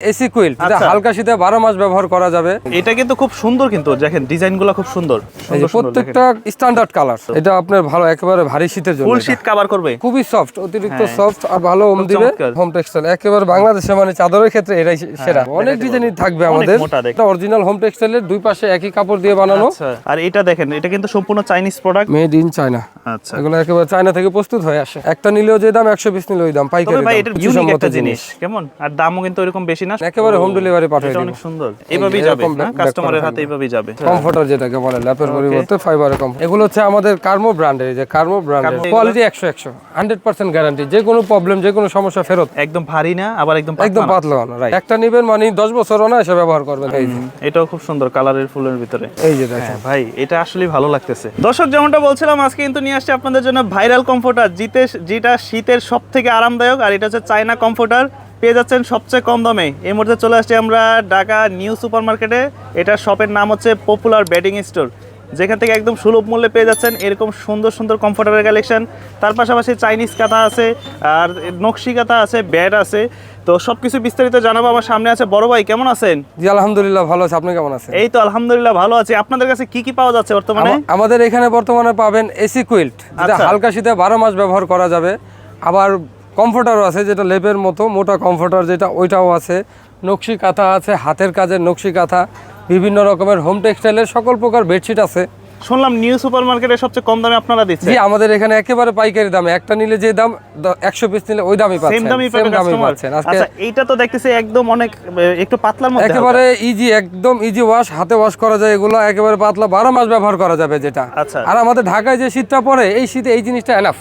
AC queen আচ্ছা। হালকা শীতে বারো মাস ব্যবহার করা যাবে। এটা কিন্তু খুব সুন্দর কিন্তু দেখেন ডিজাইনগুলো খুব সুন্দর। প্রত্যেকটা স্ট্যান্ডার্ড কালার এটা আপনার ভালো একেবারে ভারী শীতের জন্য ফুল শীত কভার করবে? খুবই সফট অতিরিক্ত হ্যাঁ। সফট আর ভালো খুব দিবে। হোম টেক্সটাইল একেবারে বাংলাদেশে মানে চাদরের ক্ষেত্রে এটাই সেরা। অনেক ডিজাইনই থাকবে আমাদের। এটা অরিজিনাল হোম টেক্সটাইলের দুই পাশে একই কাপড় দিয়ে বানানো। আচ্ছা আর এটা দেখেন এটা কিন্তু সম্পূর্ণ Chinese product made in China আচ্ছা। এগুলো একেবারে চায়না থেকে প্রস্তুত হয়ে আসে। একটা নিলেও যে দাম একশো পিস নিলেও ওই দাম। পাইকারি ভাই কিছু ইউনিক একটা জিনিস। কেমন? আর দামও কিন্তু এরকম বেশি না একেবারে হোম ডেলিভারি পাঠিয়ে অনেক সুন্দর। এইভাবেই যাবে কাস্টমারের হাতে এইভাবেই যাবে। কমফোর্টার যেটাকে বলে ল্যাপের পরিবর্তে ফাইবারের কম এগুলো হচ্ছে আমাদের কার্মো ব্র্যান্ডের যে কার্মো ব্র্যান্ডের কোয়ালিটি একশো একশো হান্ড্রেড পার্সেন্ট গ্যারান্টি যে কোনো প্রবলেম যে কোনো সমস্যা ফেরত। একদম ভারী না আবার একদম একদম পাতলা না। রাইট একটা নিবেন মানে দশ বছর না এসে ব্যবহার করবেন। এই এটাও খুব সুন্দর কালারের ফুলের ভিতরে। এই যে দেখেন। হ্যাঁ ভাই এটা আসলে ভালো লাগতেছে। দর্শক যেমনটা বলছিলাম আজকে কিন্তু নিয়ে আসছে আপনাদের জন্য ভাইরাল কমফোর্টার জিতে যেটা শীতের সব থেকে আরামদায়ক আর এটা হচ্ছে চায়না কমফোর্টার পেয়ে যাচ্ছেন সবচেয়ে কম দামে। এই মুহূর্তে চলে আসছি আমরা ঢাকা নিউ সুপার মার্কেটে এটা শপের নাম হচ্ছে পপুলার বেডিং স্টোর যেখান থেকে একদম সুলভ মূল্যে পেয়ে যাচ্ছেন এরকম সুন্দর সুন্দর কমফোর্টারের কালেকশন তার পাশাপাশি চাইনিজ কাঁথা আছে আর নকশি কাঁথা আছে ব্যাড আছে। তো সব কিছু বিস্তারিত জানাব আমার সামনে আছে বড় ভাই। কেমন আছেন? জি আলহামদুলিল্লাহ ভালো আছে। আপনি কেমন আছেন? এই তো আলহামদুলিল্লাহ ভালো আছি। আপনাদের কাছে কি কি পাওয়া যাচ্ছে বর্তমানে? আমাদের এখানে বর্তমানে পাবেন এসি কুইল্ট যেটা আচ্ছা। হালকা শীতে বারো মাস ব্যবহার করা যাবে। আবার কমফোর্টারও আছে, যেটা লেপের মতো, মোটা কমফোর্টার যেটা, ওইটাও আছে। নকশি কাঁথা আছে, হাতের কাজের নকশি কাঁথা, বিভিন্ন রকমের হোম টেক্সটাইলের সকল প্রকার বেডশিট আছে। শুনলাম নিউ সুপার মার্কেটে সবচেয়ে কম দামে আপনারা দিচ্ছেন। জি আমাদের এখানে একেবারে পাইকারি দামে। একটা নিলে যে দাম একশো পিস নিলে ওই দামই পাচ্ছেন সেম দামই পাচ্ছেন। আচ্ছা এইটা তো দেখতেছি একদম অনেক একটু পাতলার মধ্যে একেবারে ইজি একদম ইজি ওয়াশ হাতে ওয়াশ করা যায় এগুলো একেবারে পাতলা বারো মাস ব্যবহার করা যাবে যেটা। আচ্ছা। আর আমাদের ঢাকায় যে শীতটা পড়ে এই শীতে এই জিনিসটা এনাফ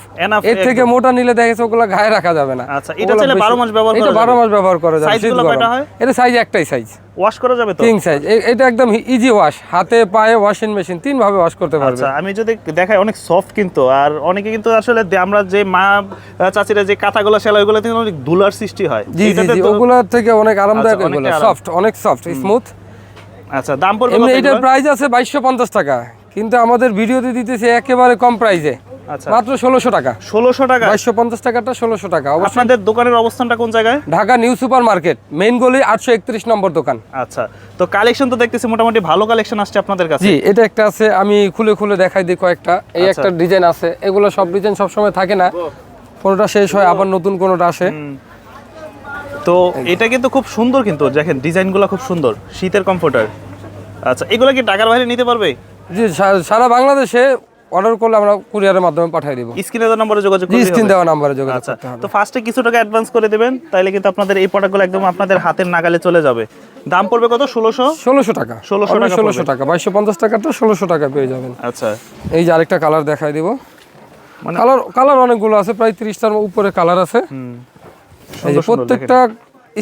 এর থেকে মোটা নিলে দেখেছে ওগুলো গায়ে রাখা যাবে না। আচ্ছা, এটা চাইলে 12 মাস ব্যবহার এটা করা যাবে। মাস ব্যবহার করা যাবে গরম। কয়টা হয়? এটা সাইজ একটাই সাইজ ওয়াশ করা যাবে তো? কিং সাইজ এটা একদম ইজি ওয়াশ হাতে পায়ে ওয়াশিং মেশিন তিন ভাবে ওয়াশ করতে পারবে। আচ্ছা আমি যদি দেখাই অনেক সফট কিন্তু। আর অনেকে কিন্তু আসলে আমরা যে মা চাচিরা যে কাঁথাগুলো সেলাই ওগুলো কিন্তু অনেক ধুলার সৃষ্টি হয়। জি জি ওগুলোর থেকে অনেক আরামদায়ক আচ্ছা, এগুলো। সফট অনেক সফট স্মুথ আচ্ছা দাম পড়বে এটার প্রাইস আছে বাইশশো পঞ্চাশ টাকা। কিন্তু আমাদের ভিডিওতে দিতেছে একেবারে কম প্রাইসে মাত্র ষোলোশো টাকা। ষোলোশো টাকা? বাইশশো পঞ্চাশ টাকাটা ষোলোশো টাকা। আপনাদের দোকানের অবস্থানটা কোন জায়গায়? Dhaka new super market main গলি আটশো একত্রিশ নম্বর দোকান। আচ্ছা। তো কালেকশন তো দেখতেছি মোটামুটি ভালো কালেকশন আসছে আপনাদের কাছে। জি এটা একটা আছে আমি খুলে খুলে দেখাই দিই কয়েকটা। এই আচ্ছা। একটা ডিজাইন আছে এগুলো সব ডিজাইন সবসময় থাকে না। কোনোটা শেষ হয় আবার নতুন কোনোটা আসে। তো এটা কিন্তু খুব সুন্দর কিন্তু দেখেন ডিজাইনগুলো খুব সুন্দর শীতের কমফোর্টার। আচ্ছা এগুলো কি টাকার বাইরে নিতে পারবে? জি সারা বাংলাদেশে অর্ডার করলে আমরা কুরিয়ারের মাধ্যমে পাঠিয়ে দিব। স্ক্রিনে দেওয়া নম্বরে যোগাযোগ জি করলে স্ক্রিন দেওয়া নাম্বারে যোগাযোগ আচ্ছা করতে হবে। তো ফার্স্টে কিছু টাকা অ্যাডভান্স করে দেবেন তাইলে কিন্তু আপনাদের এই প্রোডাক্টগুলো একদম আপনাদের হাতের নাগালে চলে যাবে। দাম পড়বে কত? ষোলোশো? ষোলোশো টাকা। 1600 টাকা ষোলোশো পড়বে। টাকা। বাইশশো পঞ্চাশ টাকাটা ষোলোশো টাকা পেয়ে যাবেন। আচ্ছা। এই যে আরেকটা কালার দেখাই দিব। মানে- কালার কালার অনেকগুলো আছে প্রায় তিরিশটার উপরে কালার আছে। প্রত্যেকটা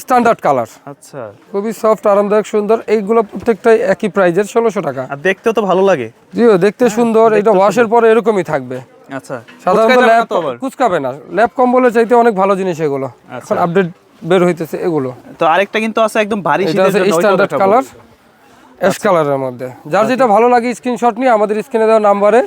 স্ট্যান্ডার্ড কালার আচ্ছা। খুবই সফট আরামদায়ক সুন্দর। এইগুলো প্রত্যেকটাই একই প্রাইজের ষোলোশো টাকা। আর দেখতেও তো ভালো লাগে। জিও দেখতে সুন্দর। এটা ওয়াশের পরে এরকমই থাকবে। আচ্ছা। সাধারণত ল্যাপ কুচকাবে না। ল্যাপ কম্বলের চাইতে অনেক ভালো জিনিস এগুলো। আচ্ছা। এখন আপডেট বের হইতেছে এগুলো। তো আরেকটা কিন্তু আছে একদম ভারী শীতের জন্য, স্ট্যান্ডার্ড কালার অ্যাশ কালারের মধ্যে। যার যেটা ভালো লাগে স্ক্রিনশট নিয়ে আমাদের স্ক্রিনে দেওয়া নাম্বারে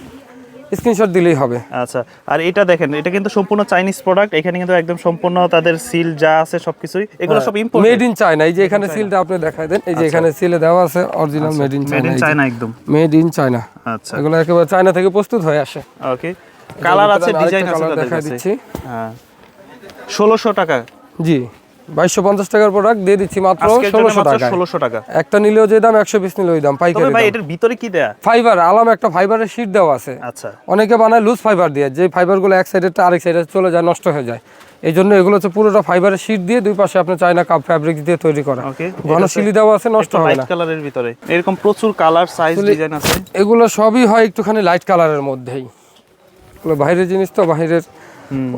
স্ক্রিনশট দিলেই হবে। আচ্ছা আর এটা দেখেন এটা কিন্তু সম্পূর্ণ চাইনিজ প্রোডাক্ট এখানে কিন্তু একদম সম্পূর্ণ তাদের সিল যা আছে সবকিছুই এগুলো সব ইম্পোর্ট মেড ইন চায়না এই যে এখানে সিলটা আপনি দেখাই দেন এই যে এখানে সিলে দেওয়া আছে original made in China made in China একদম। মেড ইন চায়না আচ্ছা। এগুলো একেবারে চায়না থেকে প্রস্তুত হয়ে আসে। ওকে কালার আছে ডিজাইন আছে দেখাই দিচ্ছি। হ্যাঁ। ষোলোশো টাকা। জি। বাইশশো পঞ্চাশ টাকার প্রোডাক্ট দিয়ে দিচ্ছি মাত্র ষোলোশো টাকা ষোলোশো টাকা। একটা নিলেও যে দাম একশো পিস দাম পাইকারি ভাই এটার ভিতরে কি দেয়া? ফাইবার আলাম একটা ফাইবারের শীট দেওয়া আছে। আচ্ছা। অনেকে বানায় লুজ ফাইবার দিয়ে যে ফাইবারগুলো এক সাইডেরটা আরেক সাইডে চলে যায় নষ্ট হয়ে যায়। এই জন্য এগুলো হচ্ছে পুরোটা ফাইবারের শীট দিয়ে দুই পাশে আপনার চায়না কাপ ফ্যাব্রিক দিয়ে তৈরি করা। ঘন শিলি দেওয়া আছে নষ্ট হবে না। কালারের ভিতরে। এরকম প্রচুর কালার সাইজ ডিজাইন আছে। এগুলো সবই হয় একটুখানি লাইট কালারের মধ্যেই। বাইরের জিনিস তো বাইরের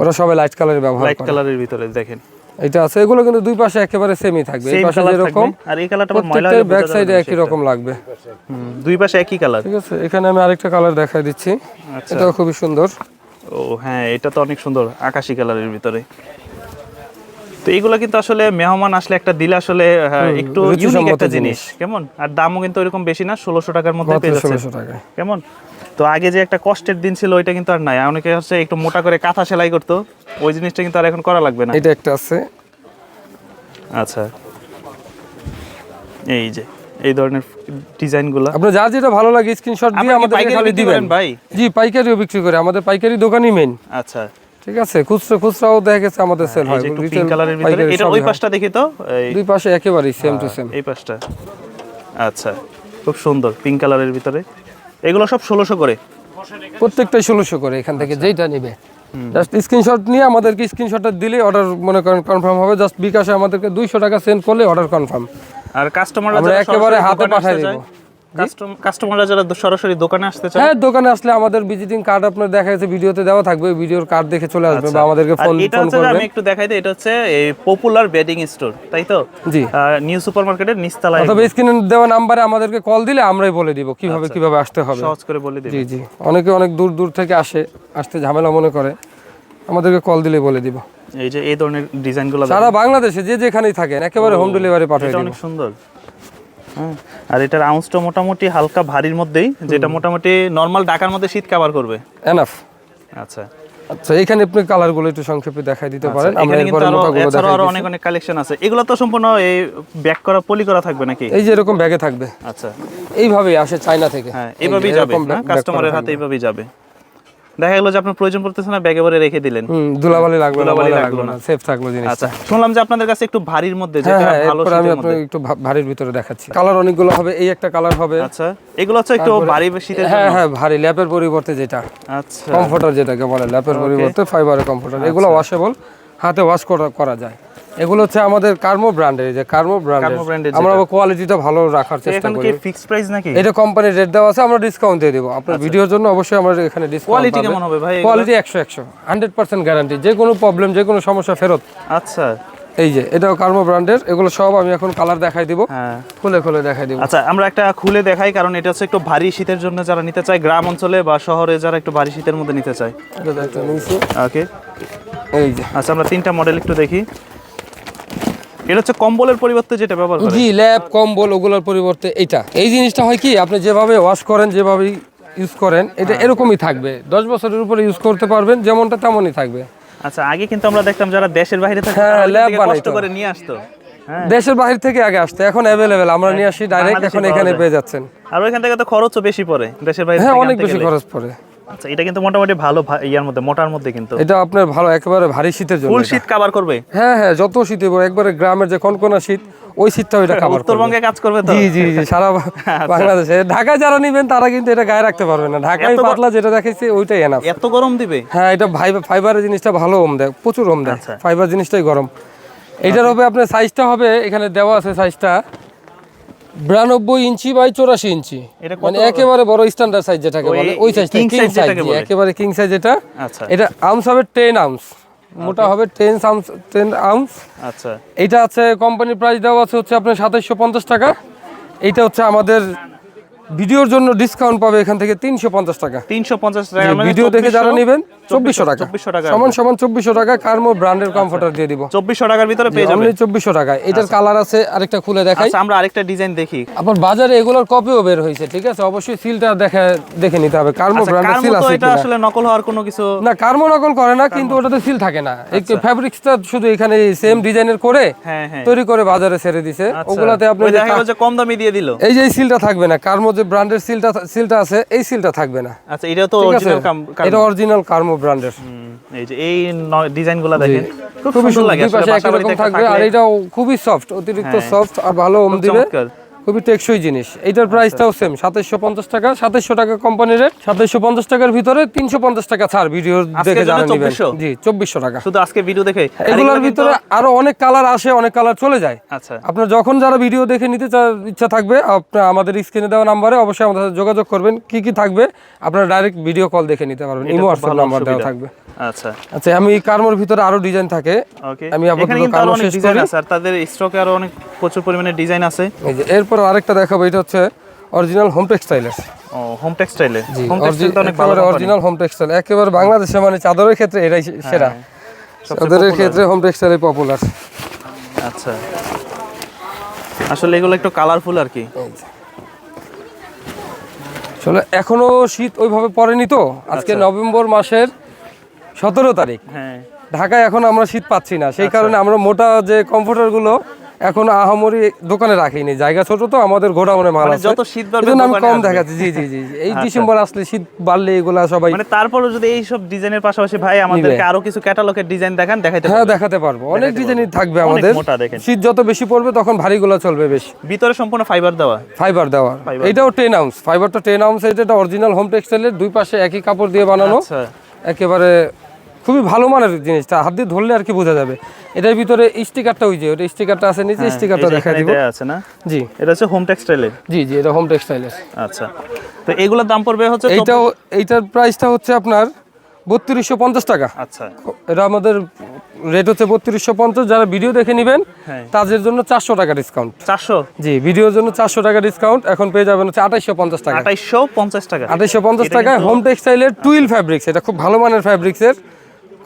ওরা সবাই লাইট কালারের ব্যবহার লাইট কালারের ভিতরে দেখেন। এটা আছে এগুলো কিন্তু দুই পাশে একেবারে সেমই থাকবে এই পাশে থাকবে। আর এই কালারটা আবার ময়লা ব্যাক সাইডে একই রকম লাগবে। দুই পাশে একই কালার ঠিক আছে এখানে আমি আরেকটা কালার দেখাই দিচ্ছি। আচ্ছা। এটাও খুবই সুন্দর। ও হ্যাঁ এটা তো অনেক সুন্দর আকাশি কালারের ভিতরে। তো এইগুলো কিন্তু আসলে মেহমান আসলে একটা দিলে আসলে হ্যাঁ, একটু ইউনিক একটা জিনিস। কেমন? আর দামও কিন্তু এরকম বেশি না ষোলোশো টাকার মধ্যে পেয়ে যাচ্ছে কেমন? তো আগে যে একটা কষ্টের দিন ছিল ওইটা কিন্তু আর নাই। অনেকে হচ্ছে একটু মোটা করে কাঁথা সেলাই করতো। ওই জিনিসটা কিন্তু আর এখন করা লাগবে না। এটা একটা আছে। আচ্ছা। এই যে এই ধরনের ডিজাইনগুলো। আপনার যার যেটা ভালো লাগে স্ক্রিনশট দিয়ে আমাদের খালি দিবেন। ভাই? জি পাইকারিও বিক্রি করে। আমাদের পাইকারি দোকানই মেন আচ্ছা। ঠিক আছে? খুচরা খুচরাও দেখা গেছে আমাদের সেল হয়। যে একটু পিঙ্ক কালারের ভিতরে। এটা ওই পাশটা দেখি তো? এই দুই পাশে একেবারেই সেম টু সেম এই পাশটা। আচ্ছা। খুব সুন্দর পিঙ্ক কালারের ভিতরে। এগুলো সব ষোলোশো করে। প্রত্যেকটাই ষোলোশো করে এখান থেকে যেইটা নিবে। জাস্ট স্ক্রিনশট নিয়ে আমাদেরকে স্ক্রিনশটটা দিলে অর্ডার মনে করেন কনফার্ম হবে। জাস্ট বিকাশে আমাদেরকে দুইশো টাকা সেন্ড করলে অর্ডার কনফার্ম আর কাস্টমার আমরা একেবারে হাতে পাঠিয়ে দেবো। কাস্টমাররা যারা সরাসরি দোকানে আসতে চায়? হ্যাঁ দোকানে আসলে আমাদের ভিজিটিং কার্ড আপনার দেখা যাচ্ছে ভিডিওতে দেওয়া থাকবে ভিডিওর কার্ড দেখে চলে আসবে বা আমাদেরকে আচ্ছা। ফোন এটা হচ্ছে আমি একটু দেখাই দিই এটা হচ্ছে এই পপুলার বেডিং স্টোর তাই তো? জি। নিউ সুপার মার্কেটের নিস্তালায় অথবা স্ক্রিনে দেওয়া নাম্বারে আমাদেরকে কল দিলে আমরাই বলে দিব কীভাবে আচ্ছা। কীভাবে আসতে হবে। সহজ করে বলে দিই জি জি। অনেকে অনেক দূর দূর থেকে আসে আসতে ঝামেলা মনে করে। আমাদেরকে কল দিলে বলে দিব। এই যে এই ধরনের ডিজাইনগুলো সারা বাংলাদেশে যে যেখানেই থাকেন একেবারে হোম ডেলিভারি পাঠিয়ে দিব। অনেক সুন্দর। আর এটার আউন্সটা মোটামুটি হালকা ভারীর মধ্যেই যেটা মোটামুটি নর্মাল ঢাকার মধ্যে শীত কাভার করবে। এনাফ আচ্ছা। আচ্ছা এখানে আপনি কালারগুলো একটু সংক্ষেপে দেখাই দিতে পারেন। আমরা এরপরে মোটাগুলো দেখাই আরও অনেক অনেক কালেকশন আছে। এগুলো তো সম্পূর্ণ এই ব্যাক করা পলি করা থাকবে নাকি? এই যে এরকম ব্যাগে থাকবে। আচ্ছা। এইভাবেই আসে চায়না থেকে। হ্যাঁ এই যে এভাবেই যাবে কাস্টমারের হাতে এইভাবেই যাবে। দেখা গেলো যে আপনার প্রয়োজন পড়তেছে না ব্যাগে ভরে রেখে দিলেন। ধুলাবালি লাগবে ধুলাবালি লাগল না সেফ থাকল জিনিস আচ্ছা শুনলাম যে আপনাদের কাছে একটু ভারীর মধ্যে হ্যাঁ যেটা হ্যাঁ ভালো আমি শীতের আপনাকে মধ্যে। একটু ভারীর ভিতরে দেখাচ্ছি। কালার অনেকগুলো হবে এই একটা কালার হবে। আচ্ছা এগুলো হচ্ছে একটু ভারী শীতের হ্যাঁ জন্য? হ্যাঁ ভারী ল্যাপের পরিবর্তে যেটা। আচ্ছা। কমফোর্টার যেটাকে বলে ল্যাপের পরিবর্তে ফাইবারের কমফোর্টার এগুলো ওয়াশেবল হাতে ওয়াশ করা যায়। এগুলো হচ্ছে আমাদের কার্মো ব্র্যান্ডের যে কার্মো ব্র্যান্ডের আমরা কোয়ালিটিটা ভালো রাখার চেষ্টা এখানে করি। কি ফিক্সড প্রাইস নাকি? এটা কোম্পানির রেট দেওয়া আছে আমরা ডিসকাউন্ট দিয়ে দেবো। আপনার ভিডিওর জন্য অবশ্যই আমরা এখানে ডিসকাউন্ট কোয়ালিটি কেমন হবে ভাই কোয়ালিটি একশো একশো হান্ড্রেড পার্সেন্ট গ্যারান্টি যে কোনো প্রবলেম যে কোনো সমস্যা ফেরত। আচ্ছা। এই যে এটাও কার্মো ব্র্যান্ডের এগুলো সব আমি এখন কালার দেখাই দিব। হ্যাঁ। খুলে খুলে দেখাই দিব। আচ্ছা আমরা একটা খুলে দেখাই কারণ এটা হচ্ছে একটু ভারী শীতের জন্য যারা নিতে চায় গ্রাম অঞ্চলে বা শহরে যারা একটু ভারী শীতের মধ্যে নিতে চায়। এটা একটা নিচে ওকে এই যে। আচ্ছা আমরা তিনটা মডেল একটু দেখি। এটা হচ্ছে কম্বলের পরিবর্তে যেটা ব্যবহার করে জি ল্যাব কম্বল ওগুলোর পরিবর্তে এটা এই জিনিসটা হয় কি আপনি যেভাবে ওয়াশ করেন যেভাবে ইউজ করেন এটা হ্যাঁ। এরকমই থাকবে। দশ বছরের উপরে ইউজ করতে পারবেন যেমনটা তেমনই থাকবে। আচ্ছা আগে কিন্তু আমরা দেখতাম যারা দেশের বাইরে থাকে হ্যাঁ, কষ্ট। করে নিয়ে আসতো। হ্যাঁ। দেশের বাহির থেকে আগে আসতে এখন অ্যাভেলেবেল আমরা নিয়ে আসি ডাইরেক্ট এখন এখানে পেয়ে যাচ্ছেন। আর ওইখান থেকে তো খরচও বেশি পড়ে দেশের বাইরে হ্যাঁ অনেক বেশি খরচ পড়ে। আচ্ছা এটা কিন্তু মোটামুটি ভালো ইয়ার মধ্যে মোটার মধ্যে কিন্তু। এটা আপনার ভালো একেবারে ভারী শীতের জন্য ফুল শীত কভার করবে? হ্যাঁ হ্যাঁ যত শীতে একবারে গ্রামের যে কনকনা শীত ওই শীতটা ওইটা খাবার করবে। উত্তরবঙ্গে কাজ করবে তো? জি জি জি সারা বাংলাদেশে। ঢাকায় যারা নিবেন তারা কিন্তু এটা গায়ে রাখতে পারবে না। ঢাকায় পাতলা যেটা দেখেছি ওইটাই এনাফ এত গরম দিবে? হ্যাঁ এটা ফাইবার ফাইবারের জিনিসটা ভালো ওম দেয় প্রচুর ওম দেয়। আচ্ছা। ফাইবার জিনিসটাই গরম। এইটার হবে আপনার সাইজটা হবে এখানে দেওয়া আছে সাইজটা বিরানব্বই ইঞ্চি বাই চৌরাশি ইঞ্চি। এটা মানে একেবারে বড় স্ট্যান্ডার্ড সাইজ যেটাকে বলে ওই সাইজ কিং সাইজ। একেবারে কিং সাইজ এটা। আচ্ছা। এটা আর্মস হবে টেন আর্মস মোটা হবে টেন আর্মস টেন আর্মস আচ্ছা। এটা আছে কোম্পানির প্রাইস দেওয়া আছে হচ্ছে আপনার সাতাইশশো পঞ্চাশ টাকা। এটা হচ্ছে আমাদের ভিডিওর জন্য ডিসকাউন্ট পাবে এখান থেকে তিনশো পঞ্চাশ টাকা। তিনশো পঞ্চাশ টাকা মানে ভিডিও দেখে যারা নেবেন চব্বিশশো টাকা। চব্বিশশো টাকা সমান সমান চব্বিশশো টাকা কার্মো ব্র্যান্ডের কমফোর্টার দিয়ে দিব। চব্বিশশো টাকার ভিতরে পেয়ে যাবে। অনলি চব্বিশশো টাকা। এটার কালার আছে আরেকটা খুলে দেখাই। আচ্ছা আমরা আরেকটা ডিজাইন দেখি। আপনার বাজারে এগুলোর কপিও বের হয়েছে ঠিক আছে? অবশ্যই সিলটা দেখে দেখে নিতে হবে। কার্মো আচ্ছা ব্র্যান্ডের সিল আছে এটা আসলে নকল হওয়ার কোনো কিছু না কার্মো নকল করে না কিন্তু ওটাতে সিল থাকে না। একটু ফ্যাব্রিক্সটা শুধু এখানে সেম ডিজাইনের করে হ্যাঁ হ্যাঁ। তৈরি করে বাজারে ছেড়ে দিছে। আচ্ছা। ওগুলাতে আপনি দেখা গেল যে কম দামি দিয়ে দিল। এই যে এই সিলটা থাকবে না কার্মো যে ব্র্যান্ডের সিলটা সিলটা আছে এই সিলটা থাকবে না। আচ্ছা এটা তো অরিজিনাল এটা অরিজিনাল কার্মো ব্র্যান্ডের। এই যে এই ডিজাইনগুলো দেখেন খুব খুবই সুন্দর লাগে আসলে থাকবে আর এটা এটাও খুবই সফট অতিরিক্ত হ্যাঁ। সফট আর ভালো ওম দিবে। খুবই টেকসই জিনিস। এইটার প্রাইসটাও সেম সাতাইশশো পঞ্চাশ টাকা সাতাইশশো টাকা কোম্পানি রেট সাতাইশশো পঞ্চাশ টাকার ভিতরে তিনশো পঞ্চাশ টাকা ছাড় ভিডিও দেখে জানা নেবেন জি চব্বিশশো টাকা। শুধু আজকে ভিডিও দেখে? এগুলোর ভিতরে আরও অনেক কালার আসে অনেক কালার চলে যায়। আচ্ছা। আপনার যখন যারা ভিডিও দেখে নিতে ইচ্ছা থাকবে আপনার আমাদের স্ক্রিনে দেওয়া নাম্বারে অবশ্যই আমাদের সাথে যোগাযোগ করবেন। কি কি থাকবে আপনারা ডাইরেক্ট ভিডিও কল দেখে নিতে পারবেন। ইমো হোয়াটসঅ্যাপ নাম্বার দেওয়া থাকবে। আচ্ছা। আচ্ছা আমি কার্মোর ভিতরে আরও ডিজাইন থাকে। ওকে আমি আপাতত অনেক শেষ করি। আর তাদের স্টকে আরও অনেক প্রচুর পরিমাণে ডিজাইন আছে। এই যে এরপর আরেকটা দেখাবো এটা হচ্ছে অরিজিনাল হোম টেক্সটাইলের হোম টেক্সটাইলে হোম টেক্সটাইল অনেক ভালো একেবারে অরিজিনাল হোম টেক্সটাইল একেবারে বাংলাদেশে মানে চাদরের ক্ষেত্রে এটাই সেরা। হ্যাঁ, চাদরের ক্ষেত্রে হোম টেক্সটাইল পপুলার আচ্ছা। আসলে এগুলো একটু কালারফুল আর কি। আসলে এখনও শীত ওইভাবে পড়েনি তো? আজকে আচ্ছা। নভেম্বর মাসের সতেরো তারিখ। হ্যাঁ। ঢাকায় এখন আমরা শীত পাচ্ছি না। আচ্ছা। সেই কারণে আমরা মোটা যে কমফোর্টারগুলো এখন আহামরি দোকানে রাখিনি। জায়গা ছোট তো আমাদের গোডাউনে মাল মানে আছে। যত শীত বাড়বে আমি কম। দেখাচ্ছি। জি জি জি। এই ডিসেম্বর আসলে শীত বাড়লে এগুলা সবাই মানে তারপরে যদি এই সব ডিজাইনের পাশাপাশি ভাই আমাদেরকে আরও কিছু ক্যাটালগের ডিজাইন দেখান দেখাইতে হ্যাঁ দেখাতে পারব। অনেক ডিজাইনই থাকবে আমাদের। শীত যত বেশি পড়বে তখন ভারীগুলো চলবে বেশি। ভিতরে সম্পূর্ণ ফাইবার দেওয়া। ফাইবার দেওয়া। এটাও টেন আউন্স ফাইবারটা টেন আউন্স এটা অরিজিনাল হোম টেক্সটাইলের দুই পাশে একই কাপড় দিয়ে বানানো। আচ্ছা। একেবারে খুবই ভালো মানের জিনিসটা হাত দিয়ে ধরলে আর কি বোঝা যাবে। এটার ভিতরে স্টিকারটা ওই যে ওটা স্টিকারটা আছে নিচে স্টিকারটা হ্যাঁ, দেখা দিব। আছে না? জি। এটা হচ্ছে হোম টেক্সটাইলের জি জি এটা হোম টেক্সটাইলের আচ্ছা। তো এগুলোর দাম পড়বে হচ্ছে এইটাও এইটার প্রাইসটা হচ্ছে আপনার বত্রিশশো পঞ্চাশ টাকা। আচ্ছা। এটা আমাদের রেট হচ্ছে বত্রিশশো পঞ্চাশ যারা ভিডিও দেখে নেবেন হ্যাঁ। তাদের জন্য চারশো টাকা ডিসকাউন্ট চারশো? জি ভিডিওর জন্য চারশো টাকা ডিসকাউন্ট এখন পেয়ে যাবেন হচ্ছে আঠাইশশো পঞ্চাশ টাকা। আঠাইশশো পঞ্চাশ টাকা। আঠাইশশো পঞ্চাশ টাকায় হোম টেক্সটাইলের টুইল ফ্যাব্রিক্স এটা খুব ভালো মানের ফ্যাব্রিক্সের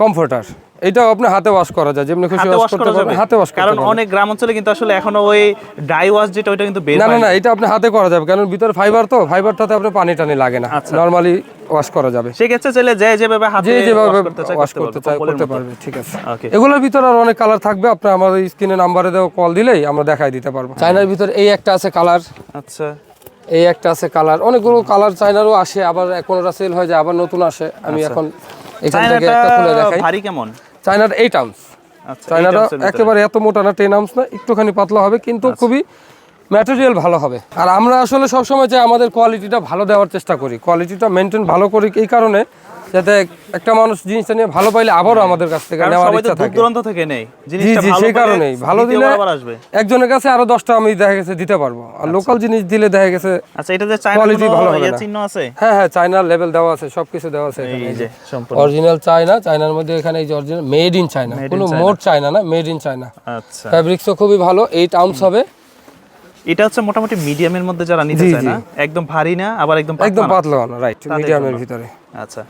কমফোর্টার। এটাও আপনি হাতে ওয়াশ করা যায় যেমনি খুশি ওয়াশ করতে করা পারবেন হাতে ওয়াশ করতে কারণ অনেক গ্রাম অঞ্চলে কিন্তু আসলে এখনও ওই ডাই ওয়াশ যেটা ওইটা কিন্তু বের না না না এটা আপনি হাতে করা যাবে কারণ ভিতরে ফাইবার তো ফাইবারটাতে আপনি পানি টানি লাগে না। আচ্ছা। নর্মালি ওয়াশ করা যাবে। সেক্ষেত্রে চাইলে যে যেভাবে হাতে যে যেভাবে ওয়াশ করতে চায় করতে পারবে ঠিক আছে। ওকে এগুলোর ভিতরে আর অনেক কালার থাকবে আপনি আমাদের স্ক্রিনে নাম্বারে দেওয়া কল দিলেই আমরা দেখাই দিতে পারব। চায়নার ভিতরে এই একটা আছে কালার আচ্ছা। এই একটা আছে কালার অনেকগুলো কালার চায়নারও আসে আবার কোনোটা সেল হয়ে যায় আবার নতুন আসে। আমি এখন এখান থেকে একটা খুলে দেখাই। ভারী কেমন? চায়নার আউন্স আচ্ছা চায়নাটা একেবারে এত মোটা না আউন্স না একটুখানি পাতলা হবে কিন্তু আচ্ছা। খুবই ম্যাটেরিয়াল ভালো হবে। আর আমরা আসলে সবসময় চাই আমাদের কোয়ালিটিটা ভালো দেওয়ার চেষ্টা করি। কোয়ালিটিটা মেনটেন ভালো করি এই কারণে যাতে একটা মানুষ জিনিসটা নিয়ে ভালো পাইলে আবারও আমাদের কাছ থেকে নেওয়ার ইচ্ছা থাকে। দূরান্ত থেকে নেই। জি জিনিসটা জি ভালো সেই কারণেই। ভালো দিলে আবার আসবে। একজনের কাছে আরও দশটা আমি দেখা গেছে দিতে পারব। আর লোকাল জিনিস দিলে দেখা গেছে আচ্ছা এটা যে চায়না Quality ভালো হবে ইয়ে চিহ্ন আছে? হ্যাঁ হ্যাঁ চায়নার লেভেল দেওয়া আছে সবকিছু দেওয়া আছে এই যে সম্পূর্ণ। অরিজিনাল চায়না চায়নার মধ্যে এখানে এই যে অরিজিনাল মেড ইন চায়না কোনো। মোট চায়না না মেড ইন চায়না আচ্ছা। ফ্যাব্রিক্সও খুবই ভালো এইট আউন্স হবে। এটা হচ্ছে মোটামুটি মিডিয়ামের মধ্যে যারা নিতে চায় না একদম ভারী না আবার একদম পাতলা একদম পাতলা না রাইট মিডিয়ামের ভিতরে। আচ্ছা।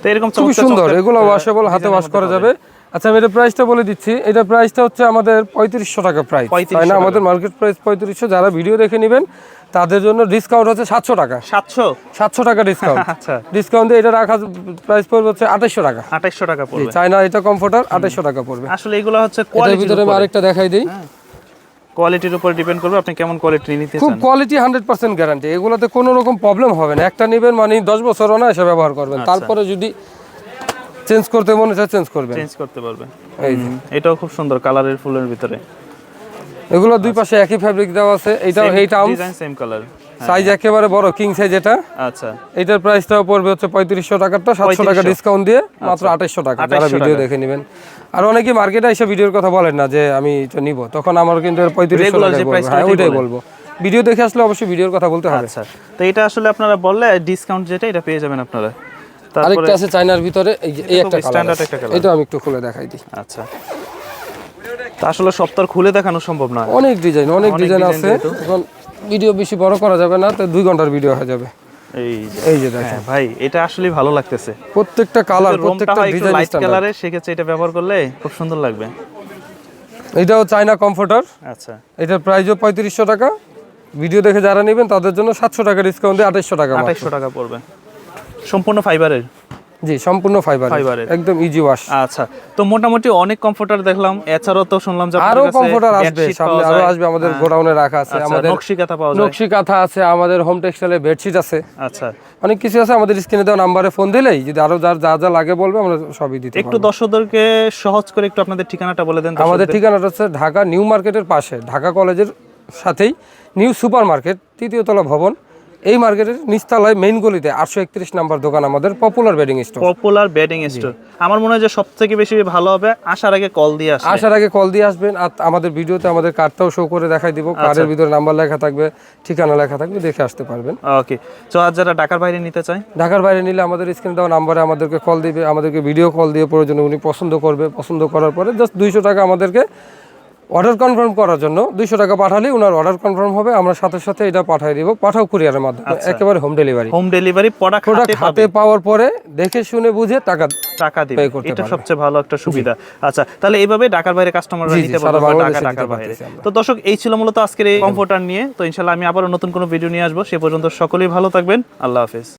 তো এরকম চমৎকার সুন্দর এগুলো ওয়াশেবল হাতে ওয়াশ করা যাবে। আচ্ছা আমি এটা প্রাইসটা বলে দিচ্ছি এটা প্রাইসটা হচ্ছে আমাদের পঁয়ত্রিশশো টাকা প্রাইস তাই না? আমাদের মার্কেট প্রাইস পঁয়ত্রিশশো যারা ভিডিও দেখে নেবেন তাদের জন্য ডিসকাউন্ট হচ্ছে সাতশো টাকা। সাতশো? সাতশো টাকা ডিসকাউন্ট আচ্ছা। ডিসকাউন্ট দিয়ে এটা রাখা প্রাইস পড়বে হচ্ছে আঠাশশো টাকা। আঠাইশশো টাকা পড়বে। চায়না এটা কমফোর্টার আঠাশশো টাকা পড়বে। আসলে এগুলো হচ্ছে কোয়ালিটির ভিতরে আমি আরেকটা দেখাই দিই। কোয়ালিটির উপর ডিপেন্ড করবে আপনি কেমন কোয়ালিটি নিতে চান? খুব কোয়ালিটি হান্ড্রেড পার্সেন্ট গ্যারান্টি এগুলোতে কোনো রকম প্রবলেম হবে না। একটা নেবেন মানে 10 বছর না এসে ব্যবহার করবেন। আচ্ছা। তারপরে যদি চেঞ্জ করতে মনে চায় চেঞ্জ করবেন। চেঞ্জ করতে পারবেন। এই এটাও খুব সুন্দর কালারের ফুলের ভিতরে। এগুলো দুই পাশে একই ফ্যাব্রিক দেওয়া আছে। এইটাও eight town design same colour size একেবারে বড় কিং সাইজ এটা। আচ্ছা। এইটার প্রাইসটাও পড়বে হচ্ছে পঁয়ত্রিশশো টাকারটা সাতশো টাকা ডিসকাউন্ট দিয়ে মাত্র আঠাইশশো টাকা। যারা ভিডিও দেখে নেবেন। আর অনেকে মার্কেটে এসে ভিডিওর কথা বলেন না যে আমি এটা নিব। তখন আমার কিন্তু পঁয়ত্রিশশো টাকা হ্যাঁ ওইটাই বলব। ভিডিও দেখে আসলে অবশ্যই ভিডিওর কথা বলতে হবে। আচ্ছা। তো এটা আসলে আপনারা বললে ডিসকাউন্ট যেটা এটা পেয়ে যাবেন আপনারা। আরেকটা আছে চায়নার ভিতরে এই যে এই একটা কালার একটা colour। এটা আমি একটু খুলে দেখাই দিই। আচ্ছা। তা আসলে সপ্তাহ খুলে দেখানো সম্ভব না অনেক ডিজাইন অনেক অনেক ডিজাইন আছে। এখন ভিডিও বেশি বড় করা যাবে না তো দুই ঘণ্টার ভিডিও হয়ে যাবে। এই যে দেখেন। হ্যাঁ ভাই এটা আসলেই ভালো লাগতেছে। প্রত্যেকটা কালার প্রত্যেকটা ডিজাইন লাইট কালারে সেক্ষেত্রে এটা ব্যবহার করলে খুব সুন্দর লাগবে। এটাও চায়না কমফোর্টার আচ্ছা। এটার প্রাইসও পঁয়ত্রিশশো টাকা। ভিডিও দেখে যারা নেবেন তাদের জন্য সাতশো টাকা ডিসকাউন্ট দিয়ে আঠাইশশো টাকা। আঠাইশশো টাকা পড়বে। সম্পূর্ণ ফাইবারের জি সম্পূর্ণ ফাইবার ফাইবারের। একদম ইজি ওয়াশ আচ্ছা তো মোটামুটি অনেক কমফোর্টার দেখলাম। এছাড়াও তো শুনলাম যে আরও কমফোর্টার আসবে সামনে আরও আসবে আমাদের হ্যাঁ। গোডাউনে রাখা আছে আচ্ছা, আমাদের নকশি কাঁথা পাওয়া যায়। নকশি কাঁথা আছে আমাদের হোম টেক্সটাইলে বেডশিট আছে। আচ্ছা। অনেক কিছু আছে আমাদের স্ক্রিনে দেওয়া নাম্বারে ফোন দিলেই যদি আরও যার যা যা লাগে বলবে আমরা সবই দিতে একটু দর্শকদেরকে সহজ করে একটু আপনাদের ঠিকানাটা বলে দেন আমাদের ঠিকানাটা হচ্ছে ঢাকা নিউ মার্কেটের পাশে ঢাকা কলেজের সাথেই নিউ সুপার মার্কেট তৃতীয় তলা ভবন এই মার্কেটের নিচতলায় মেইন গলিতে আটশো একত্রিশ নাম্বার দোকান আমাদের popular bedding store popular bedding store আমার মনে হয় যে সব থেকে বেশি ভালো হবে আসার আগে কল দিয়ে আসে আসার আগে কল দিয়ে আসবেন আর আমাদের ভিডিওতে আমাদের কার্ডটাও শো করে দেখাই দিব। আচ্ছা। কার্ডের ভিতরে নাম্বার লেখা থাকবে ঠিকানা লেখা থাকবে দেখে আসতে পারবেন। ওকে তো আর যারা ঢাকার বাইরে নিতে চায়? ঢাকার বাইরে নিলে আমাদের স্ক্রিনে দেওয়া নাম্বারে আমাদেরকে কল দিবে আমাদেরকে ভিডিও কল দিয়ে প্রয়োজনে উনি পছন্দ করবে। পছন্দ করার পরে জাস্ট দুইশো টাকা আমাদেরকে অর্ডার কনফার্ম করার জন্য দুইশো টাকা পাঠালে ওনার অর্ডার কনফার্ম হবে। আমরা সাথে সাথে এটা পাঠিয়ে দিব। পাঠাও কুরিয়ারের মাধ্যমে। একেবারে home delivery home delivery product হাতে পাওয়ার পরে দেখে শুনে বুঝে টাকা টাকা দিবে। এটা সবচেয়ে ভালো একটা সুবিধা। আচ্ছা তাহলে এইভাবে ঢাকার বাইরে কাস্টমাররা নিতে পারবে ঢাকা ঢাকার বাইরে। তো দর্শক এই ছিল মূলত আজকের এই কম্পিউটার নিয়ে। তো ইনশাআল্লাহ আমি আবারও নতুন কোনো ভিডিও নিয়ে আসব। সে পর্যন্ত সকলেই ভালো থাকবেন। আল্লাহ হাফেজ।